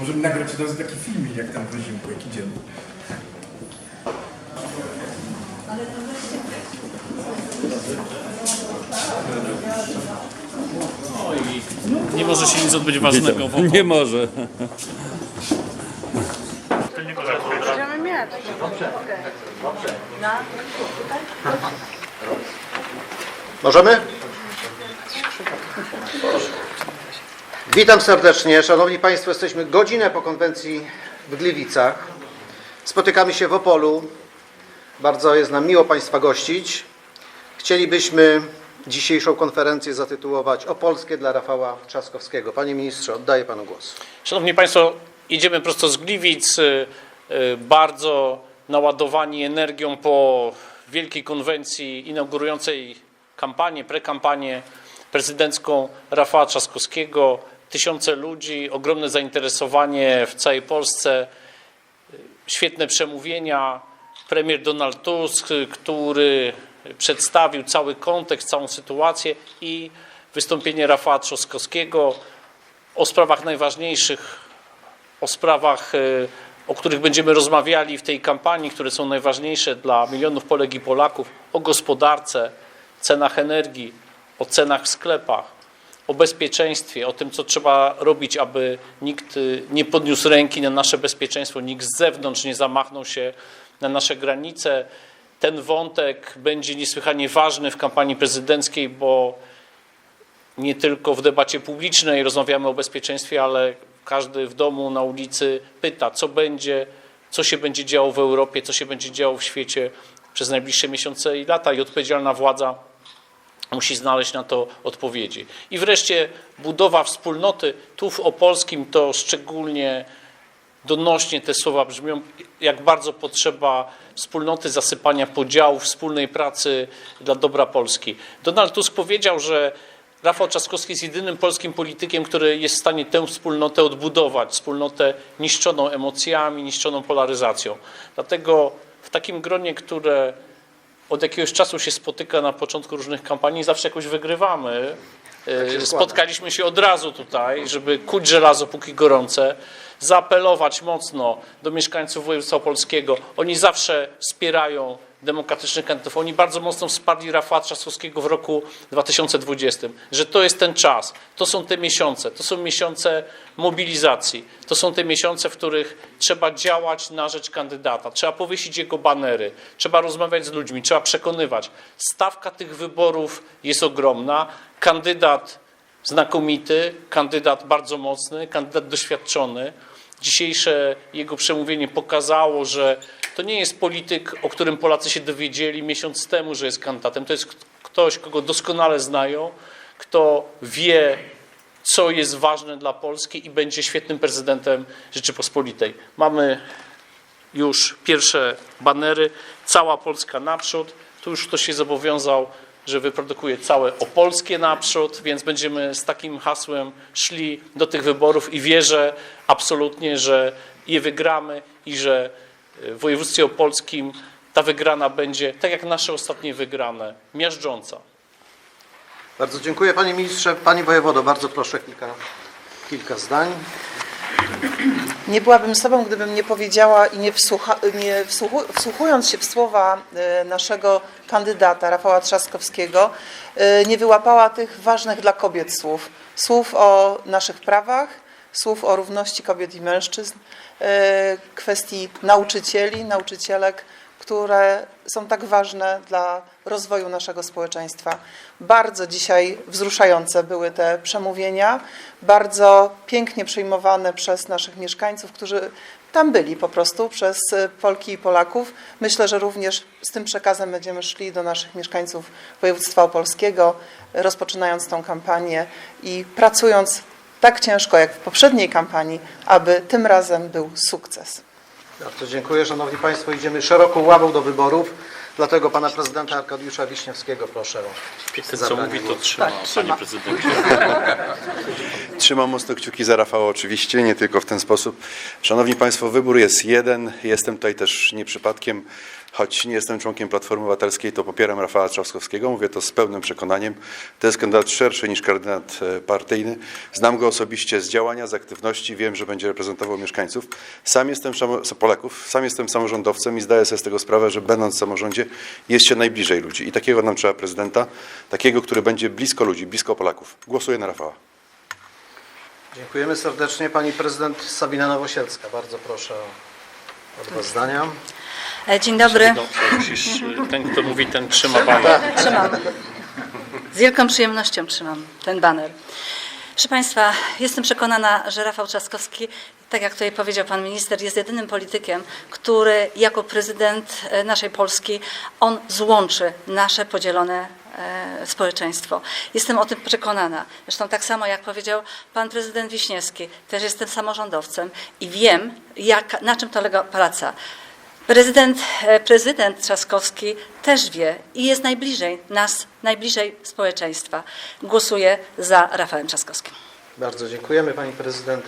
Możemy nagrać od razu taki filmik, jak tam wyzimku, jak idziemy. Nie może się nic odbyć ważnego wokół. Nie może. Możemy mieć. Możemy? Witam serdecznie. Szanowni Państwo, jesteśmy godzinę po konwencji w Gliwicach. Spotykamy się w Opolu. Bardzo jest nam miło Państwa gościć. Chcielibyśmy dzisiejszą konferencję zatytułować Opolskie dla Rafała Trzaskowskiego. Panie Ministrze, oddaję Panu głos. Szanowni Państwo, idziemy prosto z Gliwic, y, y, bardzo naładowani energią po wielkiej konwencji inaugurującej kampanię, prekampanię prezydencką Rafała Trzaskowskiego. Tysiące ludzi, ogromne zainteresowanie w całej Polsce, świetne przemówienia. Premier Donald Tusk, który przedstawił cały kontekst, całą sytuację i wystąpienie Rafała Trzaskowskiego o sprawach najważniejszych, o sprawach, y, o których będziemy rozmawiali w tej kampanii, które są najważniejsze dla milionów Polek i Polaków, o gospodarce, cenach energii, o cenach w sklepach, o bezpieczeństwie, o tym, co trzeba robić, aby nikt y, nie podniósł ręki na nasze bezpieczeństwo, nikt z zewnątrz nie zamachnął się na nasze granice. Ten wątek będzie niesłychanie ważny w kampanii prezydenckiej, bo nie tylko w debacie publicznej rozmawiamy o bezpieczeństwie, ale każdy w domu, na ulicy pyta, co będzie, co się będzie działo w Europie, co się będzie działo w świecie przez najbliższe miesiące i lata i odpowiedzialna władza musi znaleźć na to odpowiedzi. I wreszcie budowa wspólnoty. Tu w Opolskim to szczególnie donośnie te słowa brzmią, jak bardzo potrzeba wspólnoty, zasypania podziałów, wspólnej pracy dla dobra Polski. Donald Tusk powiedział, że Rafał Trzaskowski jest jedynym polskim politykiem, który jest w stanie tę wspólnotę odbudować, wspólnotę niszczoną emocjami, niszczoną polaryzacją. Dlatego w takim gronie, które od jakiegoś czasu się spotyka na początku różnych kampanii, zawsze jakoś wygrywamy. się Yy, składa. Spotkaliśmy się od razu tutaj, żeby kuć żelazo póki gorące, zaapelować mocno do mieszkańców województwa opolskiego. Oni zawsze wspierają demokratycznych kandydatów. Oni bardzo mocno wsparli Rafała Trzaskowskiego w roku 2020, że to jest ten czas, to są te miesiące, to są miesiące mobilizacji, to są te miesiące, w których trzeba działać na rzecz kandydata, trzeba powiesić jego banery, trzeba rozmawiać z ludźmi, trzeba przekonywać. Stawka tych wyborów jest ogromna. Kandydat znakomity, kandydat bardzo mocny, kandydat doświadczony. Dzisiejsze jego przemówienie pokazało, że to nie jest polityk, o którym Polacy się dowiedzieli miesiąc temu, że jest kandydatem. To jest ktoś, kogo doskonale znają, kto wie, co jest ważne dla Polski i będzie świetnym prezydentem Rzeczypospolitej. Mamy już pierwsze banery, cała Polska naprzód. Tu już ktoś się zobowiązał, że wyprodukuje całe opolskie naprzód, więc będziemy z takim hasłem szli do tych wyborów i wierzę absolutnie, że je wygramy i że w województwie opolskim ta wygrana będzie, tak jak nasze ostatnie wygrane, miażdżąca. Bardzo dziękuję Panie Ministrze. Pani Wojewodo, bardzo proszę kilka, kilka zdań. Nie byłabym sobą, gdybym nie powiedziała i nie, wsłucha, nie wsłuchu, wsłuchując się w słowa e, naszego kandydata Rafała Trzaskowskiego, e, nie wyłapała tych ważnych dla kobiet słów. Słów o naszych prawach, słów o równości kobiet i mężczyzn, e, kwestii nauczycieli, nauczycielek, które są tak ważne dla rozwoju naszego społeczeństwa. Bardzo dzisiaj wzruszające były te przemówienia, bardzo pięknie przyjmowane przez naszych mieszkańców, którzy tam byli po prostu, przez Polki i Polaków. Myślę, że również z tym przekazem będziemy szli do naszych mieszkańców województwa opolskiego, rozpoczynając tą kampanię i pracując tak ciężko jak w poprzedniej kampanii, aby tym razem był sukces. Bardzo dziękuję. Szanowni Państwo, idziemy szeroką ławą do wyborów. Dlatego Pana Prezydenta Arkadiusza Wiśniewskiego proszę o Ten, co mówi, to trzyma, Tak, trzyma. panie prezydencie. Trzymam mocno kciuki za Rafała oczywiście, nie tylko w ten sposób. Szanowni Państwo, wybór jest jeden. Jestem tutaj też nie przypadkiem. Choć nie jestem członkiem Platformy Obywatelskiej, to popieram Rafała Trzaskowskiego. Mówię to z pełnym przekonaniem. To jest kandydat szerszy niż kandydat e, partyjny. Znam go osobiście z działania, z aktywności. Wiem, że będzie reprezentował mieszkańców. Sam jestem Polaków, sam jestem samorządowcem i zdaję sobie z tego sprawę, że będąc w samorządzie jest się najbliżej ludzi. I takiego nam trzeba prezydenta, takiego, który będzie blisko ludzi, blisko Polaków. Głosuję na Rafała. Dziękujemy serdecznie. Pani prezydent Sabina Nowosielska. Bardzo proszę o, E, Dzień dobry. No, musisz, y, ten, kto mówi, ten trzyma panią. Trzymam. Z wielką przyjemnością trzymam ten baner. Proszę Państwa, jestem przekonana, że Rafał Trzaskowski, tak jak tutaj powiedział Pan Minister, jest jedynym politykiem, który jako prezydent e, naszej Polski, on złączy nasze podzielone e, społeczeństwo. Jestem o tym przekonana. Zresztą tak samo jak powiedział Pan Prezydent Wiśniewski, też jestem samorządowcem i wiem, jak, na czym to lega praca. Prezydent, e, prezydent Trzaskowski też wie i jest najbliżej nas, najbliżej społeczeństwa. Głosuję za Rafałem Trzaskowskim. Bardzo dziękujemy Pani prezydent.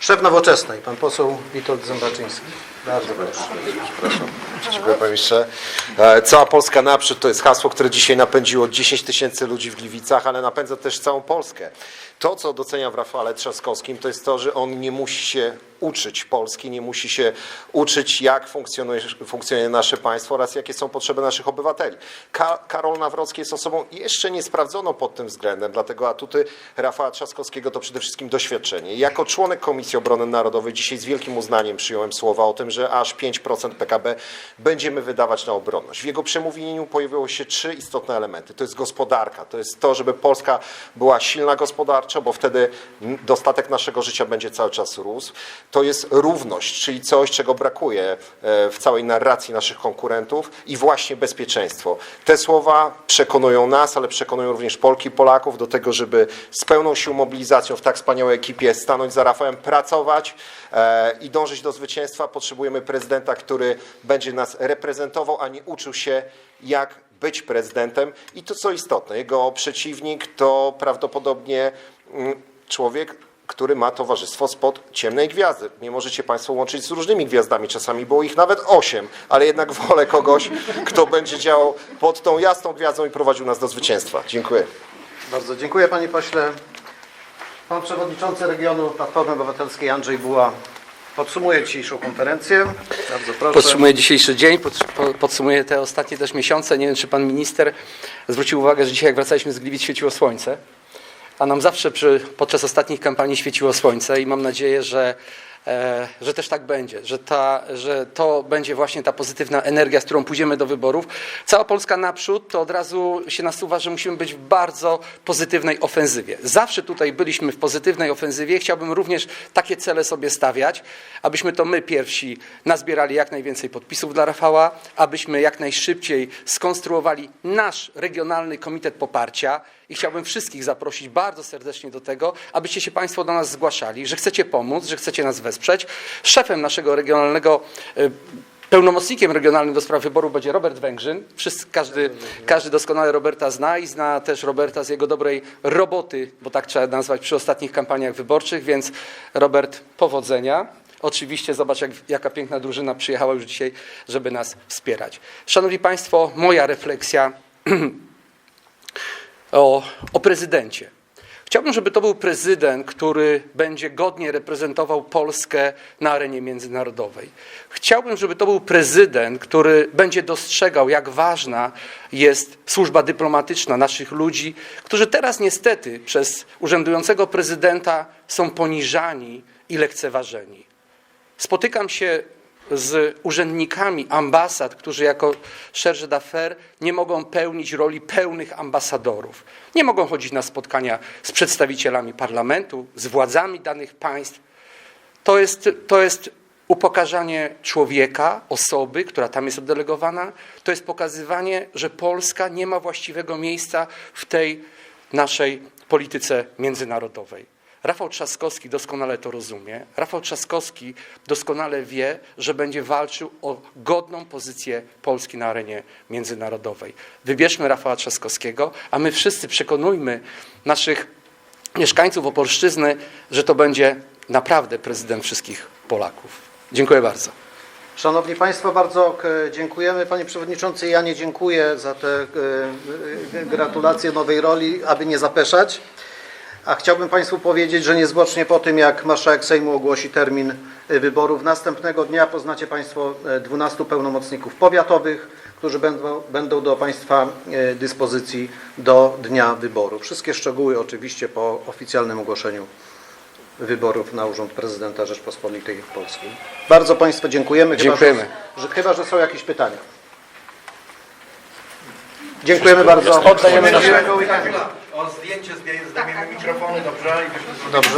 Szef Nowoczesnej, Pan poseł Witold Zębaczyński. Bardzo proszę. Dziękuję panie ministrze. E, Cała Polska naprzód to jest hasło, które dzisiaj napędziło 10 tysięcy ludzi w Gliwicach, ale napędza też całą Polskę. To, co doceniam w Rafale Trzaskowskim, to jest to, że on nie musi się uczyć Polski, nie musi się uczyć, jak funkcjonuje, funkcjonuje nasze państwo oraz jakie są potrzeby naszych obywateli. Ka Karol Nawrocki jest osobą jeszcze niesprawdzoną pod tym względem, dlatego atuty Rafała Trzaskowskiego to przede wszystkim doświadczenie. Jako członek Komisji Obrony Narodowej dzisiaj z wielkim uznaniem przyjąłem słowa o tym, że aż 5% PKB będziemy wydawać na obronność. W jego przemówieniu pojawiły się trzy istotne elementy. To jest gospodarka, to jest to, żeby Polska była silna gospodarczo, bo wtedy dostatek naszego życia będzie cały czas rósł. To jest równość, czyli coś, czego brakuje e, w całej narracji naszych konkurentów i właśnie bezpieczeństwo. Te słowa przekonują nas, ale przekonują również Polki i Polaków do tego, żeby z pełną siłą mobilizacją w tak wspaniałej ekipie stanąć za Rafałem, pracować e, i dążyć do zwycięstwa. Potrzebujemy prezydenta, który będzie nas reprezentował, a nie uczył się, jak być prezydentem. I to co istotne, jego przeciwnik to prawdopodobnie mm, człowiek, który ma towarzystwo spod ciemnej gwiazdy. Nie możecie Państwo łączyć z różnymi gwiazdami, czasami było ich nawet osiem, ale jednak wolę kogoś, kto będzie działał pod tą jasną gwiazdą i prowadził nas do zwycięstwa. Dziękuję. Bardzo dziękuję Panie Pośle. Pan Przewodniczący Regionu Platformy Obywatelskiej Andrzej Buła podsumuje dzisiejszą konferencję. Bardzo proszę. Podsumuję dzisiejszy dzień, pod- po- podsumuję te ostatnie też miesiące. Nie wiem, czy pan minister zwrócił uwagę, że dzisiaj jak wracaliśmy z Gliwic świeciło słońce, a nam zawsze przy, podczas ostatnich kampanii świeciło słońce i mam nadzieję, że, że też tak będzie, że, ta, że to będzie właśnie ta pozytywna energia, z którą pójdziemy do wyborów. Cała Polska naprzód, to od razu się nasuwa, że musimy być w bardzo pozytywnej ofensywie. Zawsze tutaj byliśmy w pozytywnej ofensywie. Chciałbym również takie cele sobie stawiać, abyśmy to my pierwsi nazbierali jak najwięcej podpisów dla Rafała, abyśmy jak najszybciej skonstruowali nasz regionalny komitet poparcia i chciałbym wszystkich zaprosić bardzo serdecznie do tego, abyście się Państwo do nas zgłaszali, że chcecie pomóc, że chcecie nas wesprzeć. Szefem naszego regionalnego y, Pełnomocnikiem regionalnym do spraw wyboru będzie Robert Węgrzyn. Wszyscy, każdy, każdy doskonale Roberta zna i zna też Roberta z jego dobrej roboty, bo tak trzeba nazwać przy ostatnich kampaniach wyborczych, więc Robert, powodzenia. Oczywiście zobacz, jak, jaka piękna drużyna przyjechała już dzisiaj, żeby nas wspierać. Szanowni Państwo, moja refleksja o, o prezydencie. Chciałbym, żeby to był prezydent, który będzie godnie reprezentował Polskę na arenie międzynarodowej. Chciałbym, żeby to był prezydent, który będzie dostrzegał, jak ważna jest służba dyplomatyczna naszych ludzi, którzy teraz niestety przez urzędującego prezydenta są poniżani i lekceważeni. Spotykam się z urzędnikami ambasad, którzy jako charge d'affaires nie mogą pełnić roli pełnych ambasadorów. Nie mogą chodzić na spotkania z przedstawicielami parlamentu, z władzami danych państw. To jest, to jest upokarzanie człowieka, osoby, która tam jest oddelegowana. To jest pokazywanie, że Polska nie ma właściwego miejsca w tej naszej polityce międzynarodowej. Rafał Trzaskowski doskonale to rozumie. Rafał Trzaskowski doskonale wie, że będzie walczył o godną pozycję Polski na arenie międzynarodowej. Wybierzmy Rafała Trzaskowskiego, a my wszyscy przekonujmy naszych mieszkańców Opolszczyzny, że to będzie naprawdę prezydent wszystkich Polaków. Dziękuję bardzo. Szanowni Państwo, bardzo e, dziękujemy. Panie Przewodniczący, ja nie dziękuję za te e, e, gratulacje nowej roli, aby nie zapeszać. A chciałbym Państwu powiedzieć, że niezwłocznie po tym, jak marszałek Sejmu ogłosi termin e, wyborów, następnego dnia poznacie Państwo e, 12 pełnomocników powiatowych, którzy będą, będą do Państwa e, dyspozycji do dnia wyboru. Wszystkie szczegóły oczywiście po oficjalnym ogłoszeniu wyborów na Urząd Prezydenta Rzeczpospolitej Polskiej. Bardzo Państwu dziękujemy. Chyba, Dziękujemy. Że, że, chyba, że są jakieś pytania. Dziękujemy bardzo. Oddajemy nasze-. O zdjęcie, zdejmiemy mikrofony, dobrze? I byśmy Dobrze.